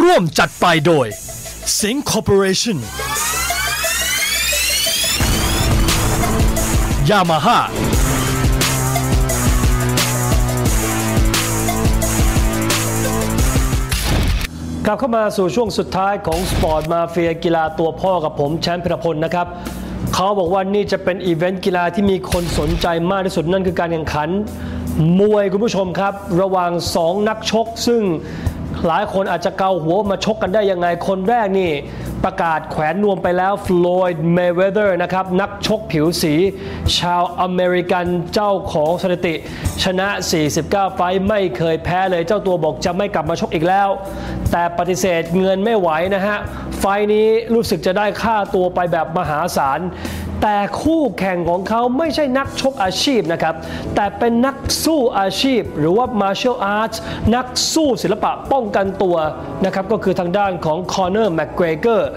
ร่วมจัดไปโดย Sing Corporation Yamaha กลับเข้ามาสู่ช่วงสุดท้ายของสปอร์ตมาเฟียกีฬาตัวพ่อกับผมแชมป์พิรพลนะครับเขาบอกว่านี่จะเป็นอีเวนต์กีฬาที่มีคนสนใจมากที่สุดนั่นคือการแข่งขันมวยคุณผู้ชมครับ ระหว่าง 2 นักชกซึ่ง หลายคนอาจจะเกาหัวมาชกกันได้ยังไง คนแรกนี่ประกาศแขวนนวมไปแล้วฟลอยด์เมเวเดอร์นะครับ นักชกผิวสี ชาวอเมริกันเจ้าของสถิติ ชนะ 49 ไฟไม่เคยแพ้เลยเจ้าตัวบอกจะไม่กลับมาชกอีกแล้ว แต่ปฏิเสธเงินไม่ไหวนะฮะ ไฟนี้รู้สึกจะได้ค่าตัวไปแบบมหาศาล แต่คู่แข่งของเขาไม่ใช่นักชกอาชีพนะครับ แต่เป็นนักสู้อาชีพ หรือว่า martial arts นักสู้ศิลปะป้องกันตัวนะครับ ก็คือทางด้านของคอนเนอร์แม g เกรเกอร์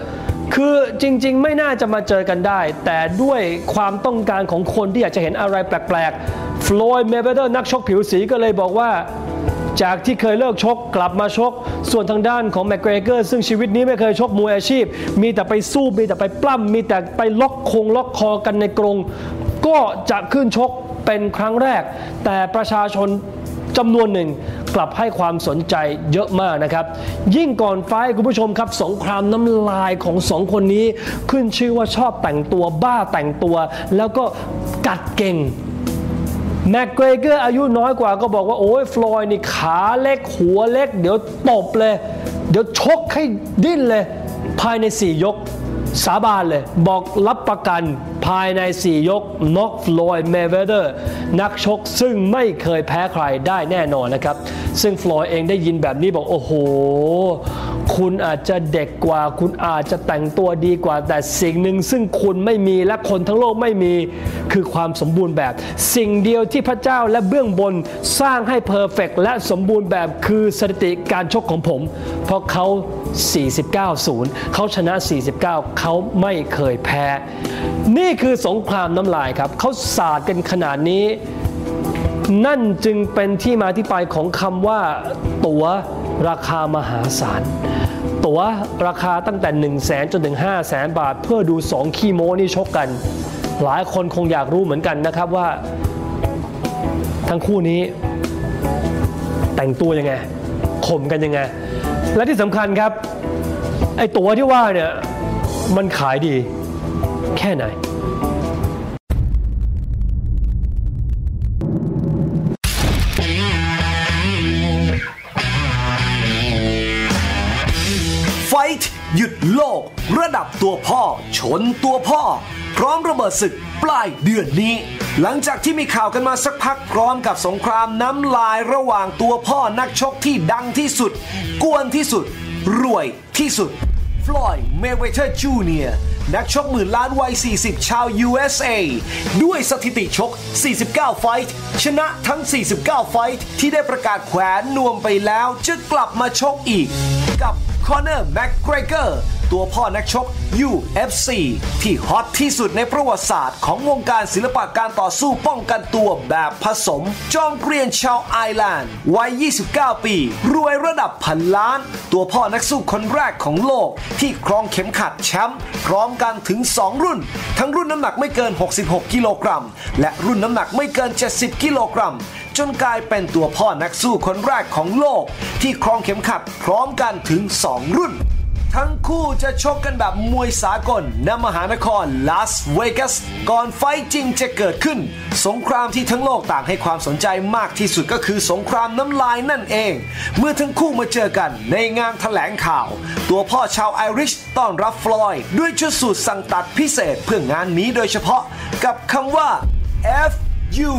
คือจริงๆ ไม่น่าจะมาเจอกันได้ แต่ด้วยความต้องการของคนที่อยากจะเห็นอะไรแปลกๆฟลอยด์เมเวเดอร์นักชกผิวสีก็เลยบอกว่า จากที่เคยเลิกชกกลับมาชก ส่วนทางด้านของแม g เกรเกอร์ซึ่งชีวิตนี้ไม่เคยชกมวยอาชีพ มีแต่ไปสู้มีแต่ไปปล้ำมีแต่ไปล็อกคงล็อกคอกันในกรงก็จะขึ้นชกเป็นครั้งแรก แต่ประชาชนจำนวนหนึ่งกลับให้ความสนใจเยอะมากนะครับ ยิ่งก่อนไฟคุณผู้ชมครับ สงครามน้ำลายของสองคนนี้ ขึ้นชื่อว่าชอบแต่งตัวบ้าแต่งตัว แล้วก็กัดเก่ง แม็กเกรเกอร์อายุน้อยกว่าก็บอกว่าโอ้ยฟลอยนี่ขาเล็กหัวเล็ก เดี๋ยวตบเลย เดี๋ยวชกให้ดิ้นเลย ภายใน 4 ยก สาบานเลย บอกรับประกันภายใน 4 ยกน็อกฟลอยเมเวเดอร์นักชกซึ่งไม่เคยแพ้ใครได้แน่นอนนะครับ ซึ่งฟลอยเองได้ยินแบบนี้บอกโอ้โห คุณอาจจะเด็กกว่า คุณอาจจะแต่งตัวดีกว่า แต่สิ่งหนึ่งซึ่งคุณไม่มีและคนทั้งโลกไม่มีคือความสมบูรณ์แบบ สิ่งเดียวที่พระเจ้าและเบื้องบนสร้างให้เพอร์เฟกและสมบูรณ์แบบคือสถิติการชกของผม เพราะเขา 49 0 เขาชนะ 49 เขาไม่เคยแพ้ นี่คือสงครามน้ำลายครับ เขาสาดกันขนาดนี้ นั่นจึงเป็นที่มาที่ไปของคำว่า ตั๋วราคามหาศาล ตั๋วราคาตั้งแต่ 1 0 0 0 0แสนจนถึง 5 0 0แสนบาท เพื่อดู2คีโมนี่ชกกัน หลายคนคงอยากรู้เหมือนกันนะครับว่า ทั้งคู่นี้ แต่งตัวยังไงข่มกันยังไง และที่สำคัญครับ ไอ้ตั๋วที่ว่าเนี่ย มันขายดีแค่ไหน ไฟท์หยุดโลก ระดับตัวพ่อ ชนตัวพ่อ พร้อมระเบิดศึกปลายเดือนนี้ หลังจากที่มีข่าวกันมาสักพักพร้อมกับสงครามน้ำลายระหว่างตัวพ่อนักชกที่ดังที่สุด กวนที่สุด รวยที่สุดฟลอยด์เมเวเทอร์จูเนียนักชกหมื่นล้านวัย 40 ชาว USA ด้วยสถิติชก 49 ไฟท์ชนะทั้ง 49 ไฟท์ที่ได้ประกาศแขวนนวมไปแล้วจะกลับมาชกอีกกับ คอนเนอร์แม็กเกรเกอร์ตัวพ่อนักชก UFC ที่ฮอตที่สุดในประวัติศาสตร์ของวงการศิลปะการต่อสู้ป้องกันตัวแบบผสม จองเกรียนชาวไอร์แลนด์วัย 29 ปี รวยระดับพันล้าน ตัวพ่อนักสู้คนแรกของโลก ที่ครองเข็มขัดแชมป์พร้อมกันถึง 2 รุ่น ทั้งรุ่นน้ำหนักไม่เกิน 66 กิโลกรัม และรุ่นน้ำหนักไม่เกิน 70 กิโลกรัม จนกลายเป็นตัวพ่อนักสู้คนแรกของโลก ที่ครองเข็มขัดพร้อมกันถึง 2 รุ่น ทั้งคู่จะชกกันแบบมวยสากลณมหานครลาสเวกัส ก่อนไฟจริงจะเกิดขึ้น สงครามที่ทั้งโลกต่างให้ความสนใจมากที่สุดก็คือสงครามน้ำลายนั่นเอง เมื่อทั้งคู่มาเจอกันในงานแถลงข่าว ตัวพ่อชาวไอริชต้อนรับฟลอยด์ด้วยชุดสูตรสั่งตัดพิเศษเพื่องานนี้โดยเฉพาะกับคำว่า F U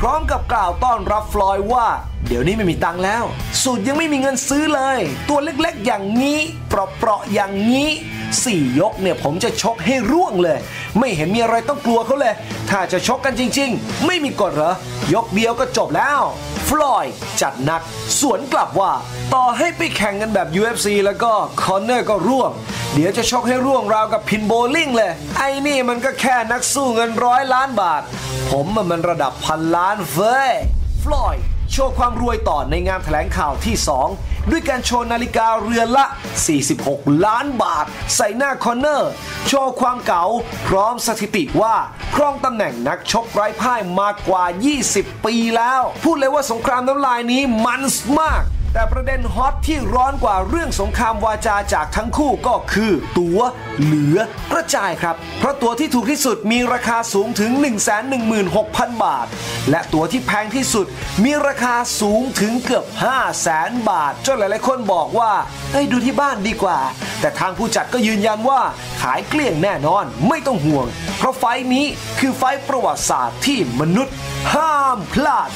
พร้อมกับกล่าวต้อนรับฟลอยว่าเดี๋ยวนี้ไม่มีตังแล้ว สูตรยังไม่มีเงินซื้อเลย ตัวเล็กๆอย่างนี้เปราะๆอย่างนี้สี่ยกเนี่ยผมจะชกให้ร่วงเลย ไม่เห็นมีอะไรต้องกลัวเขาเลย ถ้าจะชกกันจริง ๆ ไม่มีกฎเหรอ ยกเดียวก็จบแล้ว ฟลอยด์จัดนัก สวนกลับว่า ต่อให้ไปแข่งกันแบบ UFC แล้วก็คอนเนอร์ก็ร่วง เดี๋ยวจะชกให้ร่วงราวกับพินโบลิ่งเลย ไอ้นี่มันก็แค่นักสู้เงินร้อยล้านบาท ผมมันระดับพันล้านเฟ้ยฟลอยด์ โชว์ความรวยต่อในงานแถลงข่าวที่ 2 ด้วยการโชว์นาฬิกาเรือนละ 46 ล้านบาท ใส่หน้าคอนเนอร์ โชว์ความเก๋าพร้อมสถิติว่าครองตำแหน่งนักชกไร้พ่ายมากกว่า 20 ปีแล้ว พูดเลยว่าสงครามน้ำลายนี้มันส์มาก แต่ประเด็นฮอตที่ร้อนกว่าเรื่องสงครามวาจาจากทั้งคู่ก็คือ ตั๋วเหลือกระจายครับ เพราะตั๋วที่ถูกที่สุดมีราคาสูงถึง 116,000 บาท และตั๋วที่แพงที่สุดมีราคาสูงถึงเกือบ 500,000 บาท จนหลายๆคนบอกว่าเฮ้ยดูที่บ้านดีกว่า แต่ทางผู้จัดก็ยืนยันว่าขายเกลี้ยงแน่นอนไม่ต้องห่วง เพราะไฟนี้คือไฟประวัติศาสตร์ที่มนุษย์ ห้ามพลาด